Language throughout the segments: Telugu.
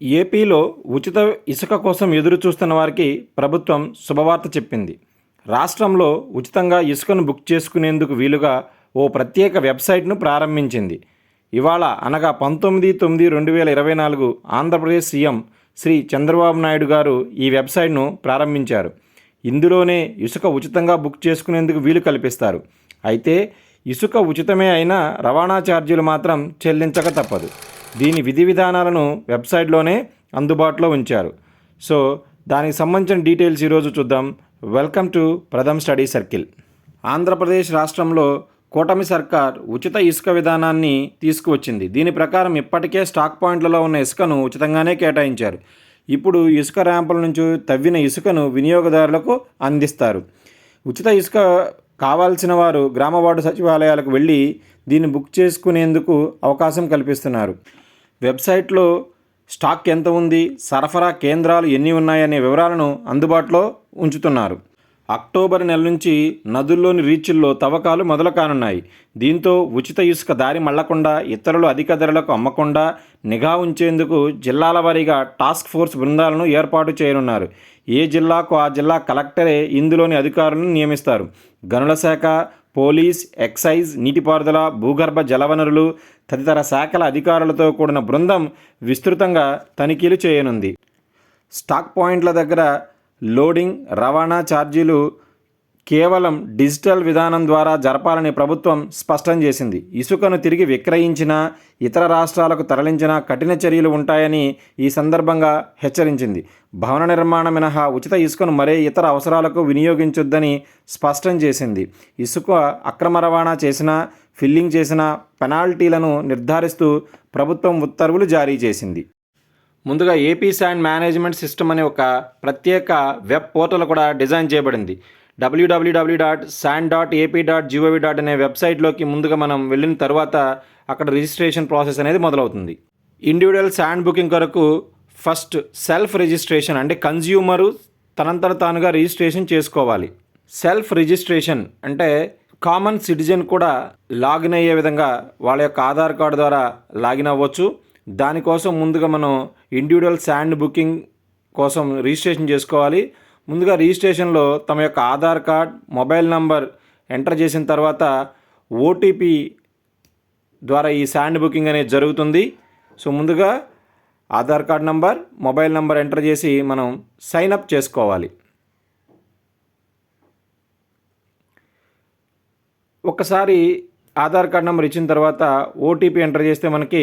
ఏపీలో ఉచిత ఇసుక కోసం ఎదురు చూస్తున్న వారికి ప్రభుత్వం శుభవార్త చెప్పింది. రాష్ట్రంలో ఉచితంగా ఇసుకను బుక్ చేసుకునేందుకు వీలుగా ఓ ప్రత్యేక వెబ్సైట్ను ప్రారంభించింది. ఇవాళ అనగా పంతొమ్మిది తొమ్మిది రెండు వేల ఇరవై నాలుగు ఆంధ్రప్రదేశ్ సీఎం శ్రీ చంద్రబాబు నాయుడు గారు ఈ వెబ్సైట్ను ప్రారంభించారు. ఇందులోనే ఇసుక ఉచితంగా బుక్ చేసుకునేందుకు వీలు కల్పిస్తారు. అయితే ఇసుక ఉచితమే అయినా రవాణా ఛార్జీలు మాత్రం చెల్లించక తప్పదు. దీని విధి విధానాలను వెబ్సైట్లోనే అందుబాటులో ఉంచారు. సో దానికి సంబంధించిన డీటెయిల్స్ ఈరోజు చూద్దాం. Welcome to Pratham study circle. Andhra Pradesh రాష్ట్రంలో కూటమి సర్కార్ ఉచిత ఇసుక విధానాన్ని తీసుకువచ్చింది. దీని ప్రకారం ఇప్పటికే స్టాక్ పాయింట్లలో ఉన్న ఇసుకను ఉచితంగానే కేటాయించారు. ఇప్పుడు ఇసుక ర్యాంపుల నుంచి తవ్విన ఇసుకను వినియోగదారులకు అందిస్తారు. ఉచిత ఇసుక కావాల్సిన వారు గ్రామ వార్డు సచివాలయాలకు వెళ్ళి దీన్ని బుక్ చేసుకునేందుకు అవకాశం కల్పిస్తున్నారు. వెబ్సైట్లో స్టాక్ ఎంత ఉంది సరఫరా కేంద్రాలు ఎన్ని ఉన్నాయనే వివరాలను అందుబాటులో ఉంచుతున్నారు. అక్టోబర్ నెల నుంచి నదుల్లోని రీచ్ల్లో తవ్వకాలు మొదలు కానున్నాయి దీంతో ఉచిత ఇసుక దారి మళ్ళకుండా ఇతరులు అధిక ధరలకు అమ్మకుండా నిఘా ఉంచేందుకు జిల్లాల వారీగా టాస్క్ ఫోర్స్ బృందాలను ఏర్పాటు చేయనున్నారు. ఏ జిల్లాకు ఆ జిల్లా కలెక్టరే ఇందులోని అధికారులను నియమిస్తారు. గనుల శాఖ పోలీస్ ఎక్సైజ్ నీటిపారుదల భూగర్భ జలవనరులు తదితర శాఖల అధికారులతో కూడిన బృందం విస్తృతంగా తనిఖీలు చేయనుంది. స్టాక్ పాయింట్ల దగ్గర లోడింగ్ రవాణా ఛార్జీలు కేవలం డిజిటల్ విధానం ద్వారా జరపాలని ప్రభుత్వం స్పష్టం చేసింది. ఇసుకను తిరిగి విక్రయించినా ఇతర రాష్ట్రాలకు తరలించినా కఠిన చర్యలు ఉంటాయని ఈ సందర్భంగా హెచ్చరించింది. భవన నిర్మాణ మినహా ఉచిత ఇసుకను మరే ఇతర అవసరాలకు వినియోగించొద్దని స్పష్టం చేసింది. ఇసుక అక్రమ రవాణా చేసినా ఫిల్లింగ్ చేసిన పెనాల్టీలను నిర్ధారిస్తూ ప్రభుత్వం ఉత్తర్వులు జారీ చేసింది. ముందుగా ఏపీ శాండ్ మేనేజ్మెంట్ సిస్టమ్ అనే ఒక ప్రత్యేక వెబ్ పోర్టల్ కూడా డిజైన్ చేయబడింది. డబ్ల్యూడబ్ల్యూడబ్ల్యూ dot sand dot AP dot gov dot అనే వెబ్సైట్లోకి ముందుగా మనం వెళ్ళిన తర్వాత అక్కడ రిజిస్ట్రేషన్ ప్రాసెస్ అనేది మొదలవుతుంది. ఇండివిజువల్ శాండ్ బుకింగ్ కొరకు ఫస్ట్ సెల్ఫ్ రిజిస్ట్రేషన్ అంటే కన్జ్యూమరు తనంతట తానుగా రిజిస్ట్రేషన్ చేసుకోవాలి. సెల్ఫ్ రిజిస్ట్రేషన్ అంటే కామన్ సిటిజన్ కూడా లాగిన్ అయ్యే విధంగా వాళ్ళ యొక్క ఆధార్ కార్డు ద్వారా లాగిన్ అవ్వచ్చు. దానికోసం ముందుగా మనం ఇండివిజువల్ శాండ్ బుకింగ్ కోసం రిజిస్ట్రేషన్ చేసుకోవాలి. ముందుగా రిజిస్ట్రేషన్లో తమ యొక్క Aadhaar card mobile number enter చేసిన తర్వాత ఓటీపీ ద్వారా ఈ శాండ్ బుకింగ్ అనేది జరుగుతుంది. సో ముందుగా Aadhaar card number mobile number enter చేసి మనం సైన్ అప్ చేసుకోవాలి. ఒక్కసారి ఆధార్ కార్డ్ నెంబర్ ఇచ్చిన తర్వాత ఓటీపీ ఎంటర్ చేస్తే మనకి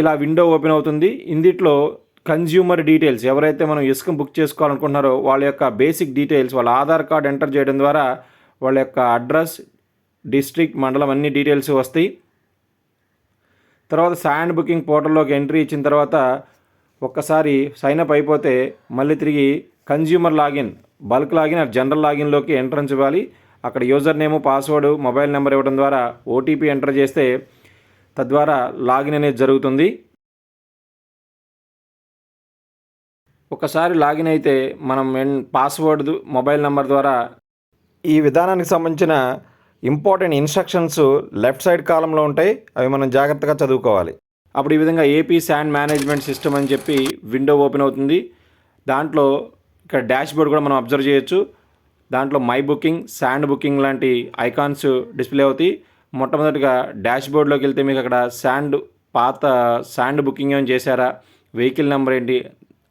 ఇలా విండో ఓపెన్ అవుతుంది. ఇందిట్లో కన్జ్యూమర్ డీటెయిల్స్ ఎవరైతే మనం ఇసుక బుక్ చేసుకోవాలనుకుంటున్నారో వాళ్ళ యొక్క బేసిక్ డీటెయిల్స్ వాళ్ళ ఆధార్ కార్డ్ ఎంటర్ చేయడం ద్వారా వాళ్ళ యొక్క అడ్రస్ డిస్ట్రిక్ట్ మండలం అన్ని డీటెయిల్స్ వస్తాయి. తర్వాత శాండ్ బుకింగ్ పోర్టల్లోకి ఎంట్రీ ఇచ్చిన తర్వాత ఒక్కసారి సైన్ అప్ అయిపోతే మళ్ళీ తిరిగి consumer login bulk login or general లాగిన్లోకి entrance ఇవ్వాలి. అక్కడ user name password mobile number ఇవ్వడం ద్వారా ఓటీపీ ఎంటర్ చేస్తే తద్వారా లాగిన్ అనేది జరుగుతుంది. ఒకసారి లాగిన్ అయితే మనం పాస్వర్డ్ మొబైల్ నెంబర్ ద్వారా ఈ విధానానికి సంబంధించిన ఇంపార్టెంట్ ఇన్స్ట్రక్షన్స్ లెఫ్ట్ సైడ్ కాలంలో ఉంటాయి. అవి మనం జాగ్రత్తగా చదువుకోవాలి. అప్పుడు ఈ విధంగా ఏపీ శాండ్ మేనేజ్మెంట్ సిస్టమ్ అని చెప్పి విండో ఓపెన్ అవుతుంది. దాంట్లో ఇక్కడ డాష్ బోర్డ్ కూడా మనం అబ్జర్వ్ చేయొచ్చు. దాంట్లో మై బుకింగ్ శాండ్ బుకింగ్ లాంటి ఐకాన్స్ డిస్ప్లే అవుతాయి. మొట్టమొదటిగా డాష్ బోర్డ్లోకి వెళ్తే మీకు అక్కడ శాండ్ పాత శాండ్ బుకింగ్ ఏమైనా చేశారా? వెహికల్ నెంబర్ ఏంటి?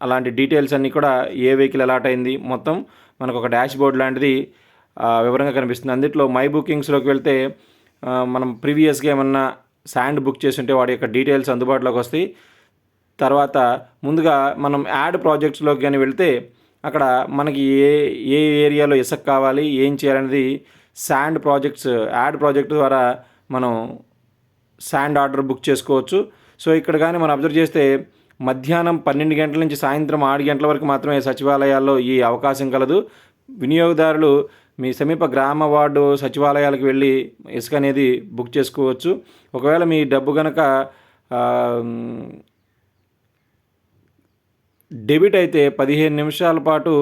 అలాంటి డీటెయిల్స్ అన్నీ కూడా ఏ వెహికల్ అలాట్ అయింది? మొత్తం మనకు ఒక డాష్ బోర్డ్ లాంటిది వివరంగా కనిపిస్తుంది. అందులో మై బుకింగ్స్లోకి వెళ్తే మనం ప్రీవియస్గా ఏమన్నా శాండ్ బుక్ చేసి ఉంటే యొక్క డీటెయిల్స్ అందుబాటులోకి వస్తాయి. తర్వాత ముందుగా మనం యాడ్ ప్రాజెక్ట్స్లోకి కానీ వెళ్తే అక్కడ మనకి ఏ ఏ ఏరియాలో ఇసుక కావాలి ఏం చేయాలనేది శాండ్ ప్రాజెక్ట్స్ యాడ్ ప్రాజెక్ట్ ద్వారా మనం శాండ్ ఆర్డర్ బుక్ చేసుకోవచ్చు. సో ఇక్కడ కానీ మనం అబ్జర్వ్ చేస్తే మధ్యాహ్నం పన్నెండు గంటల నుంచి సాయంత్రం ఆరు గంటల వరకు మాత్రమే సచివాలయాల్లో ఈ అవకాశం కలదు. వినియోగదారులు మీ సమీప గ్రామ వార్డు సచివాలయాలకు వెళ్ళి ఇసుక అనేది బుక్ చేసుకోవచ్చు. ఒకవేళ మీ డబ్బు కనుక డెబిట్ అయితే పదిహేను నిమిషాల పాటు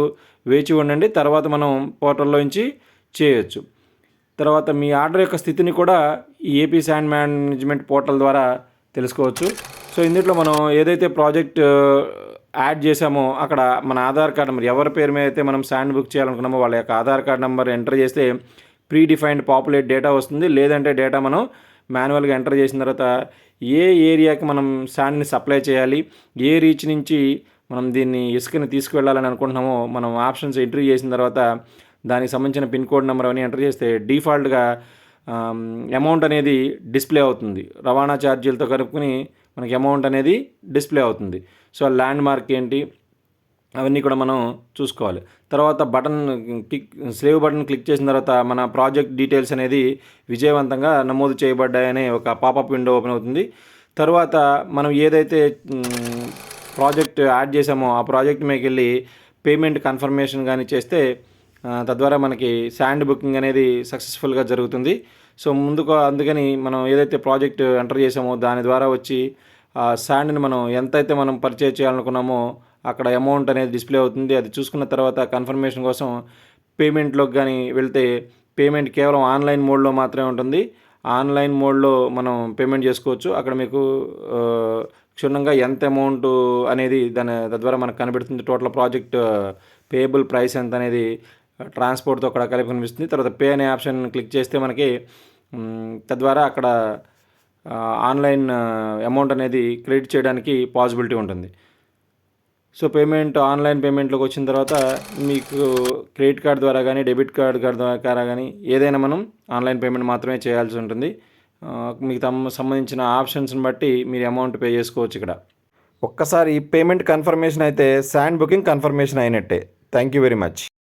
వేచి ఉండండి. తర్వాత మనం పోర్టల్లో నుంచి చేయొచ్చు. తర్వాత మీ ఆర్డర్ యొక్క స్థితిని కూడా ఈ ఏపీ శాండ్ మేనేజ్మెంట్ పోర్టల్ ద్వారా తెలుసుకోవచ్చు. సో ఇందులో మనం ఏదైతే ప్రాజెక్ట్ యాడ్ చేసామో అక్కడ మన ఆధార్ కార్డ్ నెంబర్ ఎవరి పేరు మీద అయితే మనం శాండ్ బుక్ చేయాలనుకున్నామో వాళ్ళ యొక్క ఆధార్ కార్డ్ నెంబర్ ఎంటర్ చేస్తే ప్రీ డిఫైన్డ్ పాపులేట్ డేటా వస్తుంది. లేదంటే డేటా మనం మాన్యువల్గా ఎంటర్ చేసిన తర్వాత ఏ ఏరియాకి మనం శాండ్ని సప్లై చేయాలి ఏ రీచ్ నుంచి మనం దీన్ని ఇసుకని తీసుకువెళ్ళాలని అనుకుంటున్నామో మనం ఆప్షన్స్ ఎంట్రీ చేసిన తర్వాత దానికి సంబంధించిన పిన్ కోడ్ నెంబర్ అవన్నీ ఎంటర్ చేస్తే డిఫాల్ట్గా అమౌంట్ అనేది డిస్ప్లే అవుతుంది. రవాణా ఛార్జీలతో కలుపుకుని మనకి అమౌంట్ అనేది డిస్ప్లే అవుతుంది. సో ల్యాండ్ మార్క్ ఏంటి? అవన్నీ కూడా మనం చూసుకోవాలి. తర్వాత button click save button click చేసిన తర్వాత మన ప్రాజెక్ట్ డీటెయిల్స్ అనేది విజయవంతంగా నమోదు చేయబడ్డాయనే ఒక పాపప్ విండో ఓపెన్ అవుతుంది. తర్వాత మనం ఏదైతే ప్రాజెక్ట్ యాడ్ చేసామో ఆ ప్రాజెక్ట్ మీకు వెళ్ళి పేమెంట్ కన్ఫర్మేషన్ కానీ చేస్తే తద్వారా మనకి శాండ్ బుకింగ్ అనేది సక్సెస్ఫుల్గా జరుగుతుంది. సో ముందుకు అందుకని మనం ఏదైతే ప్రాజెక్ట్ ఎంటర్ చేసామో దాని ద్వారా వచ్చి ఆ శాండ్ని మనం ఎంతైతే మనం పర్చేజ్ చేయాలనుకున్నామో అక్కడ అమౌంట్ అనేది డిస్ప్లే అవుతుంది. అది చూసుకున్న తర్వాత కన్ఫర్మేషన్ కోసం పేమెంట్లోకి కానీ వెళ్తే పేమెంట్ కేవలం ఆన్లైన్ మోడ్లో మాత్రమే ఉంటుంది. ఆన్లైన్ మోడ్లో మనం పేమెంట్ చేసుకోవచ్చు. అక్కడ మీకు క్షుణ్ణంగా ఎంత అమౌంట్ అనేది దాని తద్వారా మనకు కనిపెడుతుంది టోటల్ ప్రాజెక్ట్ పేయబుల్ ప్రైస్ ఎంత అనేది ట్రాన్స్పోర్ట్తో అక్కడ కలిపి కనిపిస్తుంది. తర్వాత పే అనే ఆప్షన్ క్లిక్ చేస్తే మనకి తద్వారా అక్కడ ఆన్లైన్ అమౌంట్ అనేది క్రెడిట్ చేయడానికి పాసిబిలిటీ ఉంటుంది. సో పేమెంట్ ఆన్లైన్ పేమెంట్లోకి వచ్చిన తర్వాత మీకు క్రెడిట్ కార్డ్ ద్వారా కానీ డెబిట్ కార్డ్ ద్వారా కానీ ఏదైనా మనం ఆన్లైన్ పేమెంట్ మాత్రమే చేయాల్సి ఉంటుంది. మీకు తమ సంబంధించిన ఆప్షన్స్ని బట్టి మీరు అమౌంట్ పే చేసుకోవచ్చు ఇక్కడ. ఒక్కసారి పేమెంట్ కన్ఫర్మేషన్ అయితే శాండ్ బుకింగ్ కన్ఫర్మేషన్ అయినట్టే. Thank you very much.